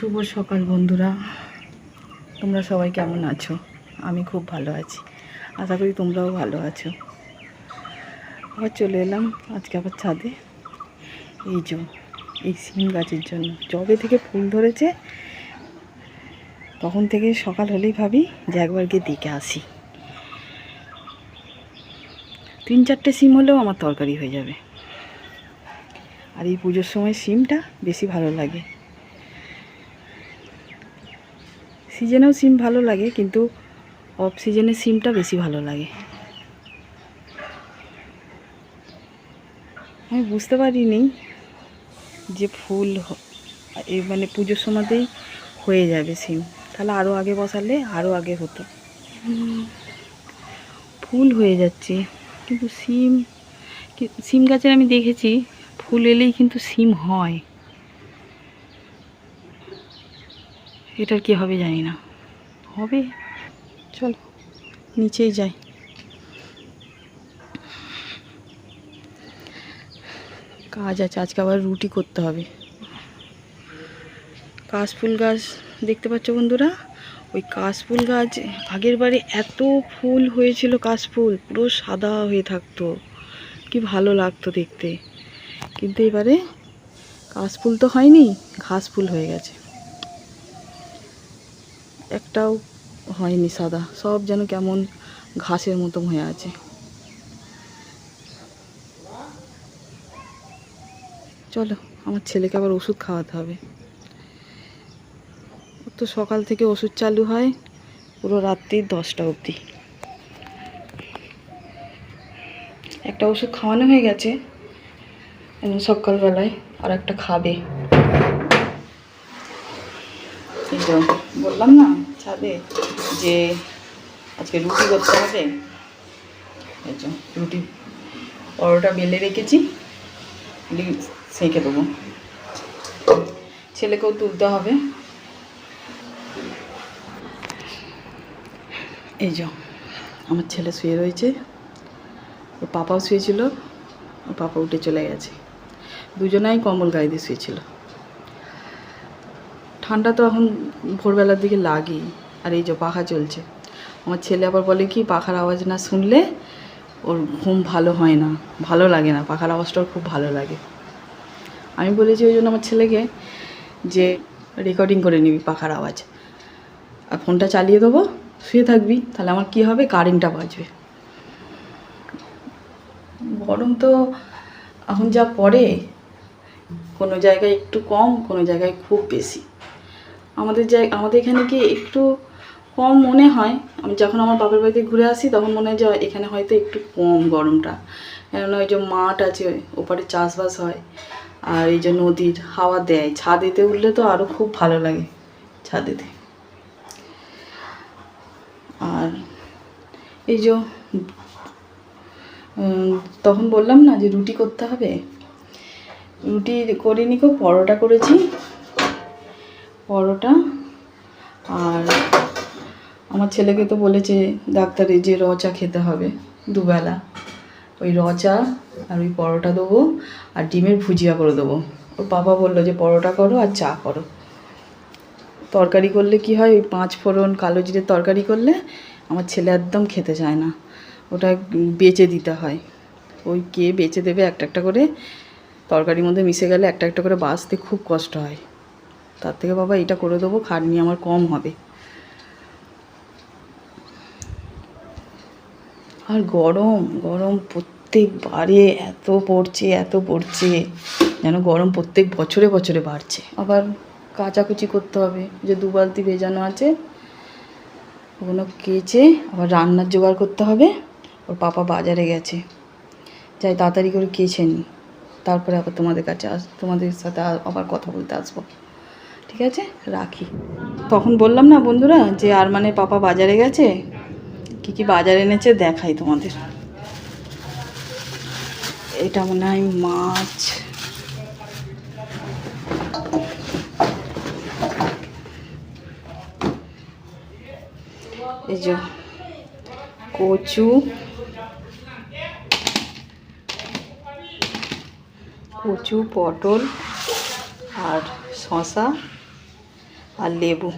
শুভ সকাল বন্ধুরা। তোমরা সবাই কেমন আছো? আমি খুব ভালো আছি। আশা করি তোমরাও ভালো আছো। আবার চলে এলাম আজকে আবার ছাদে। এই যে, এই সিম গাছের জন্য। জবে থেকে ফুল ধরেছে, তখন থেকে সকাল হলেই ভাবি যে একবার গিয়ে দেখে আসি। তিন চারটে সিম হলেও আমার তরকারি হয়ে যাবে। আর এই পুজোর সময় সিমটা বেশি ভালো লাগে। সিজনেও সিম ভালো লাগে, কিন্তু অফ সিজনে সিমটা বেশি ভালো লাগে। আমি বুঝতে পারিনি যে ফুল মানে পুজোর সময়তেই হয়ে যাবে সিম। তাহলে আরও আগে বসালে আরও আগে হতো। ফুল হয়ে যাচ্ছে, কিন্তু সিম সিম গাছের আমি দেখেছি, ফুল এলেই কিন্তু সিম হয়। এটার কি হবে জানি না। হবে? চলো, নিচেই যাই। কাজ আছে, আজকে আবার রুটি করতে হবে। কাশফুল গাছ, দেখতে পাচ্ছ বন্ধুরা? ওই কাশফুল গাছ, আগের বারে এত ফুল হয়েছিল কাশফুল পুরো সাদা হয়ে থাকতো। কি ভালো লাগতো দেখতে। কিন্তু এবারে কাশফুল তো হয়নি, ঘাস ফুল হয়ে গেছে। একটাও হয়নি সাদা। সব যেন কেমন ঘাসের মতো হয়ে আছে। চলো, আমার ছেলেকে আবার ওষুধ খাওয়াতে হবে। তো সকাল থেকে ওষুধ চালু হয়, পুরো রাত্রি দশটা অবধি। একটা ওষুধ খাওয়ানো হয়ে গেছে সকালবেলায়, আর একটা খাবে। এই তো বললাম না, ছাদে যে আজকে রুটি করতে হবে। এই রুটি পরোটা বেলে রেখেছি সেঁকে দেবো। ছেলেকেও তুলতে হবে। এই যে আমার ছেলে শুয়ে রয়েছে, ওর পাপাও শুয়েছিল, ওর পাপা উঠে চলে গেছে। দুজনাই কম্বল গায়ে দিয়ে শুয়েছিল। ঠান্ডা তো এখন ভোরবেলার দিকে লাগেই, আর এই যে পাখা চলছে। আমার ছেলে আবার বলে কি, পাখার আওয়াজ না শুনলে ওর ঘুম ভালো হয় না, ভালো লাগে না, পাখার আওয়াজটা খুব ভালো লাগে। আমি বলেছি ওই জন্য আমার ছেলেকে যে রেকর্ডিং করে নিবি পাখার আওয়াজ। আর ফোনটা চালিয়ে দেবো, শুয়ে থাকবি, তাহলে আমার কি হবে কারেন্টটা বাজবে। গরম তো এখন যা পড়ে, কোনো জায়গায় একটু কম, কোনো জায়গায় খুব বেশি। আমাদের জায়গা আমাদের এখানে কি একটু কম মনে হয়? আমি যখন আমার বাপের বাড়িতে ঘুরে আসি তখন মনে হয় যে এখানে হয়তো একটু কম গরমটা। কেননা ওই যে মাঠ আছে, ওপারে চাষবাস হয়, আর এই যে নদীর হাওয়া দেয়। ছাদেতে উঠলে তো আরও খুব ভালো লাগে, ছাদেতে। আর এই যে তখন বললাম না যে রুটি করতে হবে? রুটি করিনি কো, পরোটা করেছি। পরোটা। আর আমার ছেলেকে তো বলেছে, ডাক্তারে যে র চা খেতে হবে দুবেলা, ওই র চা আর ওই পরোটা দেবো আর ডিমের ভুজিয়া করে দেবো। ওর বাবা বলল যে, পরোটা করো আর চা করো। তরকারি করলে কি হয়, ওই পাঁচ ফোড়ন কালো জিরে তরকারি করলে আমার ছেলে একদম খেতে চায় না। ওটা বেচে দিতে হয়। ওই কে বেচে দেবে একটা একটা করে তরকারির মধ্যে মিশে গেলে একটা একটা করে বাছতে খুব কষ্ট হয়। তার থেকে বাবা এটা করে দেবো খাটনি আমার কম হবে। আর গরম গরম প্রত্যেকবারে এত পড়ছে এত পড়ছে, যেন গরম প্রত্যেক বছরে বছরে বাড়ছে। আবার কাচাকুচি করতে হবে, যে দু বালতি ভেজানো আছে, ওগুলো কেচে আবার রান্নার জোগাড় করতে হবে, ওর পাপা বাজারে গেছে। যাই তাড়াতাড়ি করে কেচে নিই তারপরে আবার তোমাদের কাছে আস, তোমাদের সাথে আবার কথা বলতে আসব। ঠিক আছে? রাখি। তখন বললাম, না বন্ধুরা, যে আর মানে পাপা বাজারে গেছে, কি কি বাজার এনেছে দেখাই তোমাদের। এটা মনে হয় মাছ। এই যে কচু কচু, পটল আর শশা আর লেবু।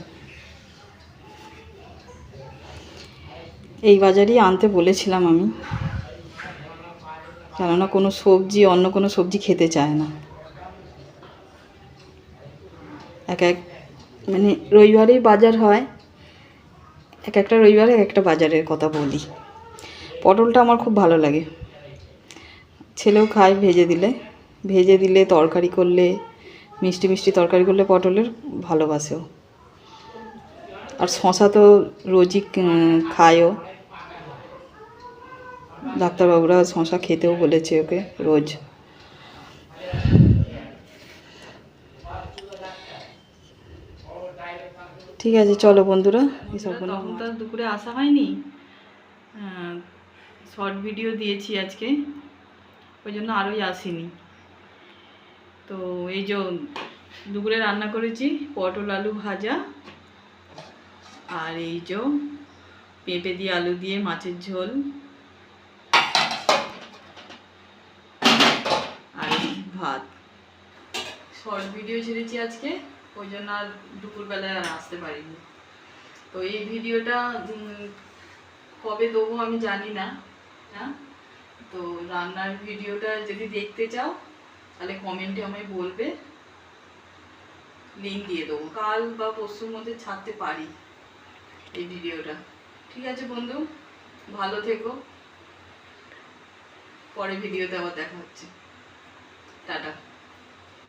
এই বাজারই আনতে বলেছিলাম আমি। কেননা কোনো সবজি, অন্য কোনো সবজি খেতে চায় না। এক এক মানে রবিবারেই বাজার হয়। এক একটা রবিবারে এক একটা বাজারের কথা বলি। পটলটা আমার খুব ভালো লাগে। ছেলেও খায় ভেজে দিলে। ভেজে দিলে তরকারি করলে মিষ্টি মিষ্টি তরকারি করলে পটলের ভালোবাসেও। আর শশা তো রোজই খায়ও। ডাক্তারবাবুরা শশা খেতেও বলেছে ওকে রোজ। ঠিক আছে, চলো বন্ধুরা, এসব কোনো তো দুপুরে আসা হয়নি। শর্ট ভিডিও দিয়েছি আজকে। ওই জন্য আরোই আসিনি। তো এই যে দুপুরে রান্না করেছি, পটল, আলু ভাজা আর এই যে পেঁপে দিয়ে আলু দিয়ে মাছের ঝোল। আর ভাত। শর্ট ভিডিও ছেড়েছি আজকে, ওই জন্য আর দুপুরবেলায় আর আসতে পারিনি। তো এই ভিডিওটা কবে দেবো আমি জানি না হ্যাঁ? তো রান্নার ভিডিওটা যদি দেখতে চাও তাহলে কমেন্টে আমায় বলবে। লিঙ্ক দিয়ে দেবো। কাল বা পরশুর মধ্যে ছাড়তে পারি এই ভিডিওটা ঠিক আছে বন্ধু? ভালো থেকো। পরে ভিডিওতে আবার দেখা হচ্ছে। টাটা।